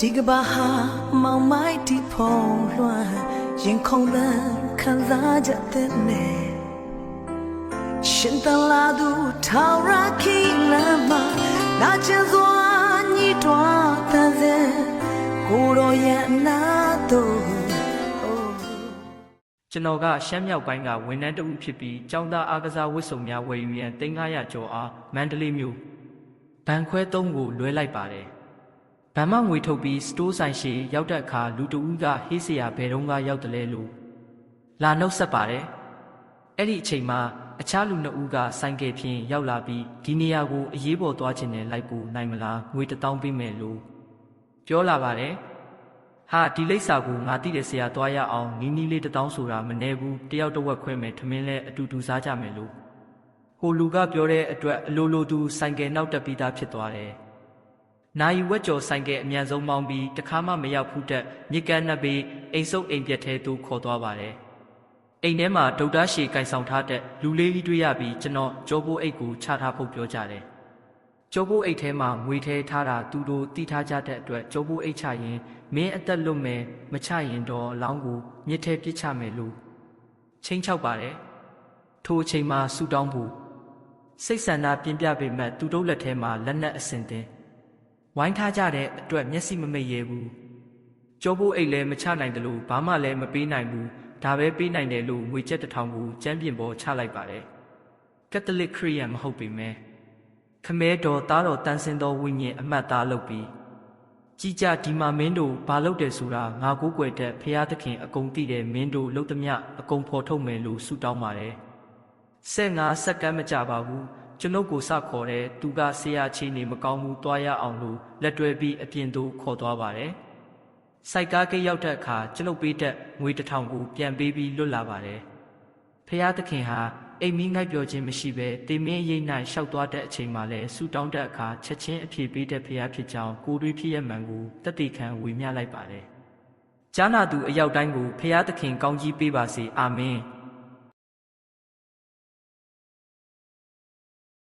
ဒီကဘာဟာမောင်မိုက်ဒီဖုံလွှမ်းရင်ခုန်တဲ့ခံစားချက်တဲ့နဲ့ရှင်တလာသူထောင်ရခီလမ်းမှာနာကျင်စွာညှိတွားတဲ့စေကိုရောရဲ့အနာတို့ကျွန်တော်ကရှမ်းမြောက်ပိုင်းကဝန်ထမ်းတဦးဖြစ်ပြီးចောင်းသားအားကစားဝတ်စုံများဝယ်ယူရန်3900ကျော်အားမန္တလေးမြို့ဘန်ခွဲ3ကိုလွှဲလိုက်ပါတယ်။ ဗန်မငွေထုတ်ပြီးစတိုးဆိုင်ရှိရောက်တဲ့အခါလူတဦးကဟေးစရာဘယ်တော့ကရောက်တယ်လဲလို့လာနှုတ်ဆက်ပါတယ်။အဲ့ဒီအချိန်မှာအခြားလူနှစ်ဦးကဆိုင်ကယ်ဖြင့်ရောက်လာပြီးဒီနေရာကိုအရေးပေါ်သွားခြင်းနဲ့လိုက်ပို့နိုင်မလားငွေတစ်တောင်းပေးမယ်လို့ပြောလာပါတယ်။ဟာဒီလိပ်စာကိုငါတိတဲ့ဆရာသွားရအောင်နီးနီးလေးတစ်တောင်းဆိုတာမနေဘူးတယောက်တစ်ဝက်ခွဲမယ်ထမင်းလဲအတူတူစားကြမယ်လို့ဟိုလူကပြောတဲ့အတွက်အလိုလိုသူဆိုင်ကယ်နောက်တက်ပြီးသားဖြစ်သွားတယ်။ နာယီဝက်ကျော်ဆိုင်ကယ်အမြန်ဆုံးမောင်းပြီးတခါမှမရောက်ဖူးတဲ့မြစ်ကမ်းနက်ပြီးအိမ်စုပ်အိမ်ပြက်ထဲသူခေါ်သွားပါတယ်။အိမ်ထဲမှာဒုတ်သားရှည်ကင်ဆောင်ထားတဲ့လူလေးကြီးတွေ့ရပြီးကျွန်တော်ကြောပိုးအိတ်ကိုချထားဖို့ပြောကြတယ်။ကျိုးဘိုးအိတ်ထဲမှာငွေထဲထားတာသူတို့တီးထားကြတဲ့အတွက်ကျိုးဘိုးအိတ်ချရင်မင်းအသက်လွတ်မယ်မချရင်တော့လောင်းကိုမြစ်ထဲပစ်ချမယ်လို့ချင်းချောက်ပါတယ်ထိုအချိန်မှာဆူတောင်းဖို့စိတ်ဆန္ဒပြင်းပြပေမဲ့သူတို့လက်ထဲမှာလက်နက်အစင်တင် ဝိုင်းထားကြတဲ့အတွက်မျက်စိမမိတ်ရဲဘူးကျိုးဘိုးအိတ်လည်းမချနိုင်တယ်လို့ဘာမှလည်းမပေးနိုင်ဘူးဒါပဲပေးနိုင်တယ်လို့ငွေကျက်တစ်ထောင်ကိုကျမ်းပြင်ပေါ်ချလိုက်ပါတယ်ကက်သလစ်ခရစ်ယာန်မဟုတ်ပေမဲ့ခမဲတော်သားတော်တန်းစင်သောဝိညာဉ်အမှတ်သားလုပ်ပြီးကြည်ကြဒီမှာမင်းတို့ဘာလုပ်တယ်ဆိုတာငါကိုးကွယ်တဲ့ဖရာသခင်အကုန်သိတယ်မင်းတို့လှုပ်သမျှအကုန်ဖော်ထုတ်မယ်လို့ဆုတောင်းပါတယ်။ဆက်ငါစက္ကန့်မကြပါဘူး ကျွန်ုပ်ကိုစခေါ်တဲ့သူကဆရာချင်းနေမကောင်းဘူးတွားရအောင်လို့လက်တွဲပြီးအပြင်သို့ခေါ်သွားပါတယ်။စိုက်ကားကိတ်ရောက်တဲ့အခါကျွန်ုပ်ပေးတဲ့ငွေတစ်ထောင်ကိုပြန်ပေးပြီးလွတ်လာပါတယ်။ဖះသခင်ဟာအိမ်မီးငိုက်ပြောခြင်းမရှိဘဲတေမင်းရိပ်၌ရှောက်သွားတဲ့အချိန်မှလည်းဆူတောင်းတဲ့အခါချက်ချင်းအပြေပေးတဲ့ဖះဖြစ်ကြောင်းကိုတွေးဖြစ်ရမှန်ကိုတတိခံဝေမျှလိုက်ပါတယ်။ကျမ်းနာသူအရောက်တိုင်းကိုဖះသခင်ကောင်းကြီးပေးပါစေအာမင်။